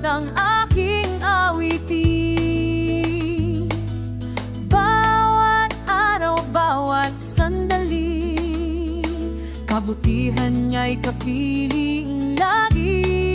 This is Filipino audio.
Lord ang aking awitin. Bawat araw, bawat sandali Kabutihan niya'y kapiling lagi.